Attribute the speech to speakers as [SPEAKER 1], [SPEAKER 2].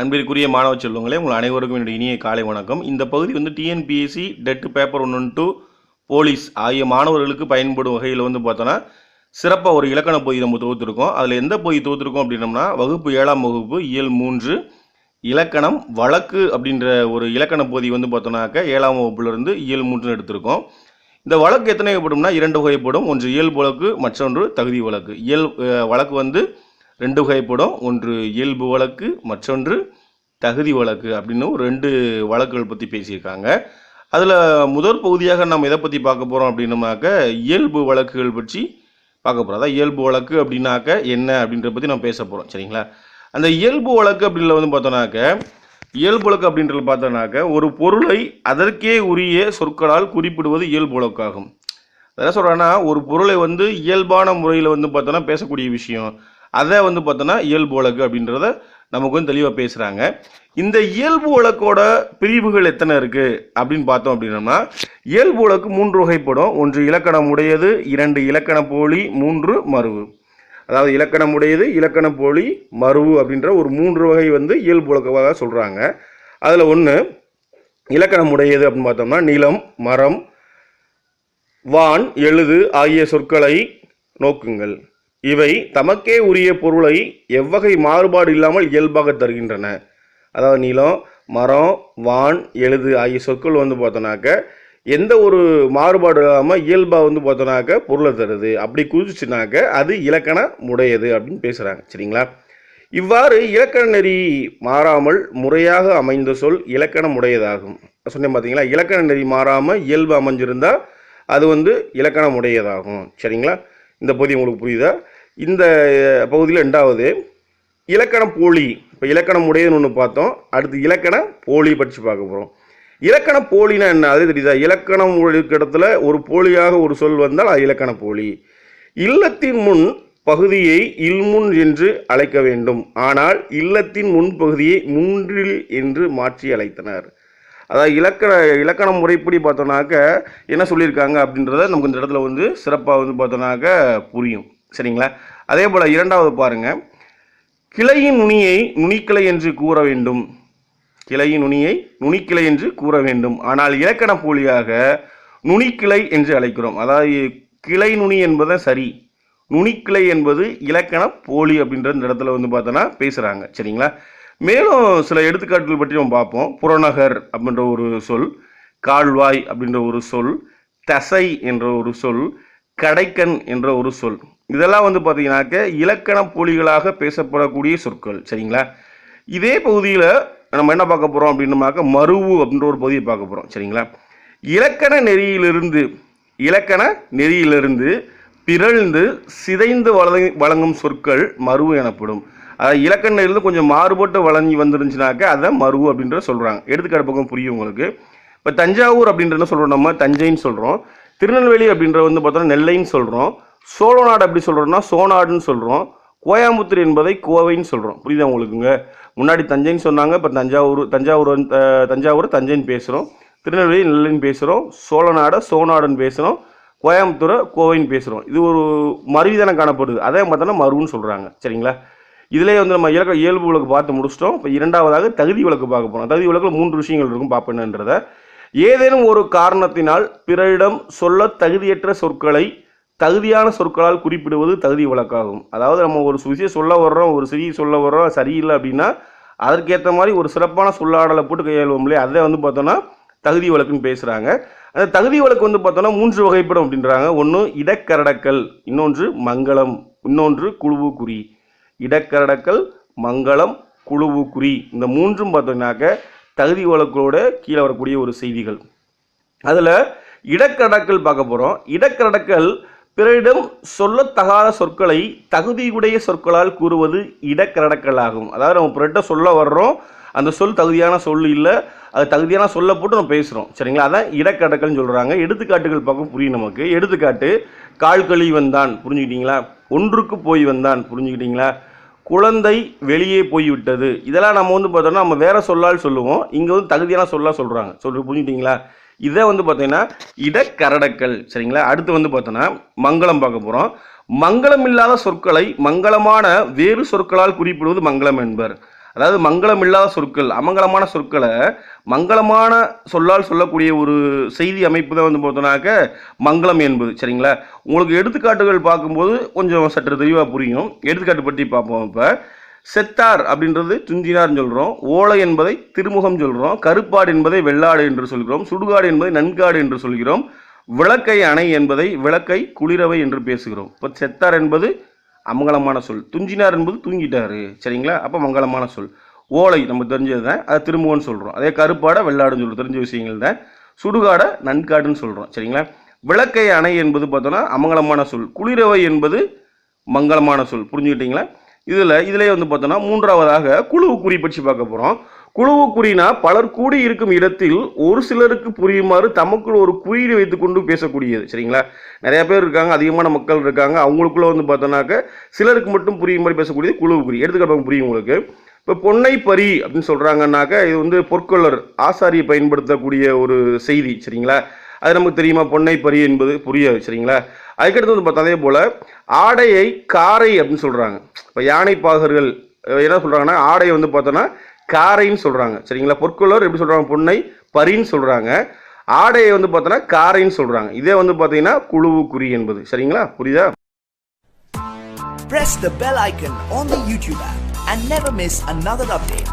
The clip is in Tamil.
[SPEAKER 1] அன்பிற்குரிய மாணவ செல்வங்களே உங்கள் அனைவருக்கும் என்னுடைய இனிய காலை வணக்கம். இந்த பகுதி வந்து TNPSC TET paper one one two police ஆகிய மாணவர்களுக்கு பயன்படும் வகையில் வந்து பார்த்தோன்னா சிறப்பாக ஒரு இலக்கண பகுதி நம்ம தொகுத்துருக்கோம். அதில் எந்த பகுதி தொகுத்துருக்கோம் அப்படின்னம்னா வகுப்பு ஏழாம் வகுப்பு இயல் மூன்று இலக்கணம் வழக்கு அப்படின்ற ஒரு இலக்கண பகுதி வந்து பார்த்தோன்னாக்க ஏழாம் வகுப்புலேருந்து இயல் மூன்றுன்னு எடுத்திருக்கோம். இந்த வழக்கு எத்தனை வகைப்படும்னா இரண்டு வகைப்படும். ஒன்று இயல்பு வழக்கு மற்றொன்று தகுதி வழக்கு. இயல் வழக்கு வந்து ரெண்டு வகைப்படும். ஒன்று இயல்பு வழக்கு மற்றொன்று தகுதி வழக்கு அப்படின்னு ரெண்டு வழக்குகள் பற்றி பேசியிருக்காங்க. அதில் முதல் பகுதியாக நம்ம எதை பற்றி பார்க்க போகிறோம் அப்படின்னாக்க இயல்பு வழக்குகள் பற்றி பார்க்க போகிறோம் அதான் இயல்பு வழக்கு அப்படின்னாக்க என்ன அப்படின்றத பற்றி நம்ம பேச போகிறோம் சரிங்களா? அந்த இயல்பு வழக்கு அப்படின்றத வந்து பார்த்தோன்னாக்க இயல்பு வழக்கு அப்படின்றது பார்த்தோன்னாக்க ஒரு பொருளை அதற்கே உரிய சொற்களால் குறிப்பிடுவது இயல்பு வழக்காகும். என்ன சொல்கிறேன்னா ஒரு பொருளை வந்து இயல்பான முறையில் வந்து பார்த்தோன்னா பேசக்கூடிய விஷயம். அதை வந்து பார்த்தோன்னா இயல்பு வழக்கு அப்படின்றத நமக்கு வந்து தெளிவாக பேசுகிறாங்க இந்த இயல்பு வழக்கோட பிரிவுகள் எத்தனை இருக்குது அப்படின்னு பார்த்தோம் அப்படின்னோம்னா இயல்பு வழக்கு மூன்று வகைப்படும். ஒன்று இலக்கணம் உடையது இரண்டு இலக்கண போலி மூன்று மருவு. அதாவது இலக்கணம் உடையது இலக்கண போலி மருவு அப்படின்ற ஒரு மூன்று வகை வந்து இயல்பு வழக்கமாக சொல்கிறாங்க அதில் ஒன்று இலக்கணம் உடையது அப்படின்னு பார்த்தோம்னா நிலம் மரம் வான் எழுது ஆகிய சொற்களை நோக்குங்கள். இவை தமக்கே உரிய பொருளை எவ்வகை மாறுபாடு இல்லாமல் இயல்பாக தருகின்றன. அதாவது நிலம் மரம் வான் எழுது ஆகிய சொற்கள் வந்து பார்த்தோன்னாக்க எந்த ஒரு மாறுபாடு இல்லாமல் இயல்பாக வந்து பார்த்தோன்னாக்க பொருளை தருது. அப்படி குறிச்சுனாக்க அது இலக்கண உடையது அப்படின்னு பேசுகிறாங்க சரிங்களா? இவ்வாறு இலக்கண நெறி மாறாமல் முறையாக அமைந்த சொல் இலக்கணம் உடையதாகும் சொன்னேன் பார்த்தீங்களா இலக்கண நெறி மாறாமல் இயல்பு அமைஞ்சிருந்தால் அது வந்து இலக்கணம் உடையதாகும் சரிங்களா? இந்த பகுதி உங்களுக்கு புரியுதா? இந்த பகுதியில் ரெண்டாவது இலக்கண போலி. இப்போ இலக்கணம் உடையதுன்னு ஒன்று பார்த்தோம். அடுத்து இலக்கண போலி பற்றி பார்க்க போகிறோம் இலக்கண போலினா என்ன? அது தெரியுதா? இலக்கணம் இருக்க இடத்துல ஒரு போலியாக ஒரு சொல் வந்தால் அது இலக்கண போலி. இல்லத்தின் முன் பகுதியை இல்முன் என்று அழைக்க வேண்டும். ஆனால் இல்லத்தின் முன்பகுதியை மூன்றில் முன்றில் என்று மாற்றி அழைத்தனர். அதாவது இலக்கண இலக்கண முறைப்படி பார்த்தோன்னாக்க என்ன சொல்லியிருக்காங்க அப்படின்றத நமக்கு இந்த இடத்துல வந்து சிறப்பாக வந்து பார்த்தோன்னாக்க புரியும். சரிங்களா? அதே போல் இரண்டாவது பாருங்கள் கிளையின் நுனியை நுனிக்கிளை என்று கூற வேண்டும். கிளையின் நுனியை நுனிக்கிளை என்று கூற வேண்டும். ஆனால் இலக்கண போலியாக நுனிக்கிளை என்று அழைக்கிறோம். அதாவது கிளை நுனி என்பது சரி நுனிக்கிளை என்பது இலக்கண போலி அப்படின்ற இந்த இடத்துல வந்து பார்த்தோன்னா பேசுகிறாங்க சரிங்களா? மேலும் சில எடுத்துக்காட்டுகள் பற்றி நம்ம பார்ப்போம். புறநகர் அப்படின்ற ஒரு சொல் கால்வாய் அப்படின்ற ஒரு சொல் தசை என்ற ஒரு சொல் கடைக்கன் என்ற ஒரு சொல். இதெல்லாம் வந்து பார்த்தீங்கன்னாக்க இலக்கண போலிகளாக பேசப்படக்கூடிய சொற்கள் சரிங்களா? இதே பகுதியில் நம்ம என்ன பார்க்க போகிறோம் அப்படின்னமாக்க மருவு அப்படின்ற ஒரு பகுதியை பார்க்க போகிறோம் சரிங்களா? இலக்கண நெறியிலிருந்து இலக்கண நெறியிலிருந்து பிறழ்ந்து சிதைந்து வழங்கும் சொற்கள் மருவு எனப்படும். அதாவது இலக்கண கொஞ்சம் மாறுபட்டு வளர்ந்து வந்துருந்துச்சுனாக்க அதை மருவு அப்படின்ற சொல்கிறாங்க எடுத்துக்காட்டு பக்கம் புரியும் உங்களுக்கு. இப்போ தஞ்சாவூர் அப்படின்றத சொல்கிறோம் நம்ம? தஞ்சைன்னு சொல்கிறோம் திருநெல்வேலி அப்படின்ற வந்து பார்த்தோன்னா நெல்லைன்னு சொல்கிறோம் சோழநாடு அப்படி சொல்கிறோம்னா சோநாடுன்னு சொல்கிறோம் கோயம்புத்தூர் என்பதை கோவைன்னு சொல்கிறோம் புரியுதா உங்களுக்குங்க? முன்னாடி தஞ்சைன்னு சொன்னாங்க இப்போ தஞ்சாவூர் தஞ்சாவூர் தஞ்சாவூர் தஞ்சைன்னு பேசுகிறோம் திருநெல்வேலி நெல்லைன்னு பேசுகிறோம் சோழநாடை சோநாடுன்னு பேசுகிறோம் கோயம்புத்தூரை கோவைன்னு பேசுகிறோம் இது ஒரு மருவிதானம் காணப்படுது. அதே பார்த்தோன்னா மருவுன்னு சொல்கிறாங்க சரிங்களா? இதிலே வந்து நம்ம இலக்க இயல்பு விளக்கு பார்த்து முடிச்சிட்டோம். இப்போ இரண்டாவதாக தகுதி விளக்கு பார்க்க போகிறோம் தகுதி விளக்கில் மூன்று விஷயங்கள் இருக்கும். பார்ப்பேன்ன்றத ஏதேனும் ஒரு காரணத்தினால் பிறரிடம் சொல்ல தகுதியற்ற சொற்களை தகுதியான சொற்களால் குறிப்பிடுவது தகுதி வழக்காகும் அதாவது நம்ம ஒரு விஷயம் சொல்ல வர்றோம் ஒரு செய்தி சொல்ல வர்றோம் சரியில்லை அப்படின்னா அதற்கேற்ற மாதிரி ஒரு சிறப்பான சொல்லாடலை போட்டு கையாளுவோம் இல்லையா? அதை வந்து பார்த்தோன்னா தகுதி வழக்குன்னு பேசுகிறாங்க அந்த தகுதி வழக்கு வந்து பார்த்தோன்னா மூன்று வகைப்படும் அப்படின்றாங்க. ஒன்று இடக்கரடக்கல். இன்னொன்று மங்களம். இன்னொன்று குழுவு குறி இடக்கரடக்கல் மங்களம் குழுவு குறி இந்த மூன்றும் பார்த்தீங்கன்னாக்க தகுதி வழக்கோட கீழே வரக்கூடிய ஒரு செய்திகள். அதில் இடக்கடக்கல் பார்க்க போகிறோம் இடக்கடக்கல் பிறரிடம் சொல்லத்தகாத சொற்களை தகுதியுடைய சொற்களால் கூறுவது இடக்கரடக்கல் ஆகும். அதாவது நம்ம பிறட்ட சொல்ல வர்றோம். அந்த சொல் தகுதியான சொல் இல்லை. அது தகுதியான சொல்ல போட்டு நம்ம பேசுகிறோம் சரிங்களா? அதான் இடக்கடக்கல்னு சொல்கிறாங்க எடுத்துக்காட்டுகள் பார்க்க புரியும் நமக்கு. எடுத்துக்காட்டு கால்களி வந்தான் புரிஞ்சுக்கிட்டீங்களா? ஒன்றுக்கு போய் வந்தான் புரிஞ்சுக்கிட்டீங்களா? குழந்தை வெளியே போய்விட்டது. இதெல்லாம் நம்ம வந்து பார்த்தோம்னா நம்ம வேற சொல்லால் சொல்லுவோம். இங்கே வந்து தகுதியான சொல்லாக சொல்கிறாங்க சொல்லி புரிஞ்சுக்கிட்டீங்களா இதை வந்து பார்த்தீங்கன்னா இடக்கரடக்கல் சரிங்களா? அடுத்து வந்து பார்த்தோன்னா மங்களம் பார்க்க போகிறோம் மங்களம் இல்லாத சொற்களை மங்களமான வேறு சொற்களால் குறிப்பிடுவது மங்களம் என்பர். அதாவது மங்களம் இல்லாத சொற்கள் அமங்கலமான சொற்களை மங்களமான சொல்லால் சொல்லக்கூடிய ஒரு செய்தி அமைப்பு தான் வந்து பார்த்தோன்னாக்க மங்களம் என்பது. சரிங்களா? உங்களுக்கு எடுத்துக்காட்டுகள் பார்க்கும்போது கொஞ்சம் சற்று தெளிவாக புரியும். எடுத்துக்காட்டு பற்றி பார்ப்போம் இப்போ. செத்தார் அப்படின்றது துஞ்சினார்னு சொல்கிறோம் ஓலை என்பதை திருமுகம் சொல்கிறோம் கருப்பாடு என்பதை வெள்ளாடு என்று சொல்கிறோம். சுடுகாடு என்பதை நன்காடு என்று சொல்கிறோம். விளக்கை அணை என்பதை விளக்கை குளிரவை என்று பேசுகிறோம். இப்போ செத்தார் என்பது அமங்கலமான சொல். துஞ்சினார் என்பது தூங்கிட்டாரு. சரிங்களா? அப்போ மங்களமான சொல். ஓலை நம்ம தெரிஞ்சது தான் அது திரும்பவும் சொல்கிறோம் அதே கருப்பாடை வெள்ளாடுன்னு சொல்கிறோம் தெரிஞ்ச விஷயங்கள் தான் சுடுகாடை நன்காடுன்னு சொல்கிறோம் சரிங்களா? விளக்கை அணை என்பது பார்த்தோன்னா அமங்கலமான சொல். குளிரவை என்பது மங்களமான சொல். புரிஞ்சுக்கிட்டீங்களா? இதில் இதிலே வந்து பார்த்தோன்னா மூன்றாவதாக குழு குறி பற்றி பார்க்க போகிறோம் குழுவு குறினா பலர் கூடி இருக்கும் இடத்தில் ஒரு சிலருக்கு புரியுமாறு தமக்குள் ஒரு குறியீடு வைத்துக்கொண்டு பேசக்கூடியது. சரிங்களா? நிறைய பேர் இருக்காங்க அதிகமான மக்கள் இருக்காங்க. அவங்களுக்குள்ள வந்து பார்த்தோன்னாக்க சிலருக்கு மட்டும் புரியும் மாதிரி பேசக்கூடியது குழுவு குறி எடுத்துக்காட்டு புரியும் உங்களுக்கு? இப்போ பொன்னை பரி அப்படின்னு சொல்கிறாங்கன்னாக்க இது வந்து பொற்கொள்ளர் ஆசாரியை பயன்படுத்தக்கூடிய ஒரு செய்தி சரிங்களா? அது நமக்கு தெரியுமா? பொன்னை பரி என்பது புரியாது சரிங்களா? அதுக்கடுத்து வந்து பார்த்தா அதே போல் ஆடையை காரை அப்படின்னு சொல்கிறாங்க இப்போ யானை பாகர்கள் என்ன சொல்கிறாங்கன்னா ஆடையை வந்து பார்த்தோன்னா காரைன்னு சொல்கிறாங்க சரிங்களா? பொற்கொள்ளர் எப்படி சொல்கிறாங்க பொன்னை பரின்னு சொல்கிறாங்க ஆடையை வந்து பார்த்தோன்னா காரைன்னு சொல்கிறாங்க இதே வந்து பார்த்தீங்கன்னா குழுவு குறி என்பது. சரிங்களா? புரியுதா?
[SPEAKER 2] Press the bell icon on the YouTube app and never miss another update.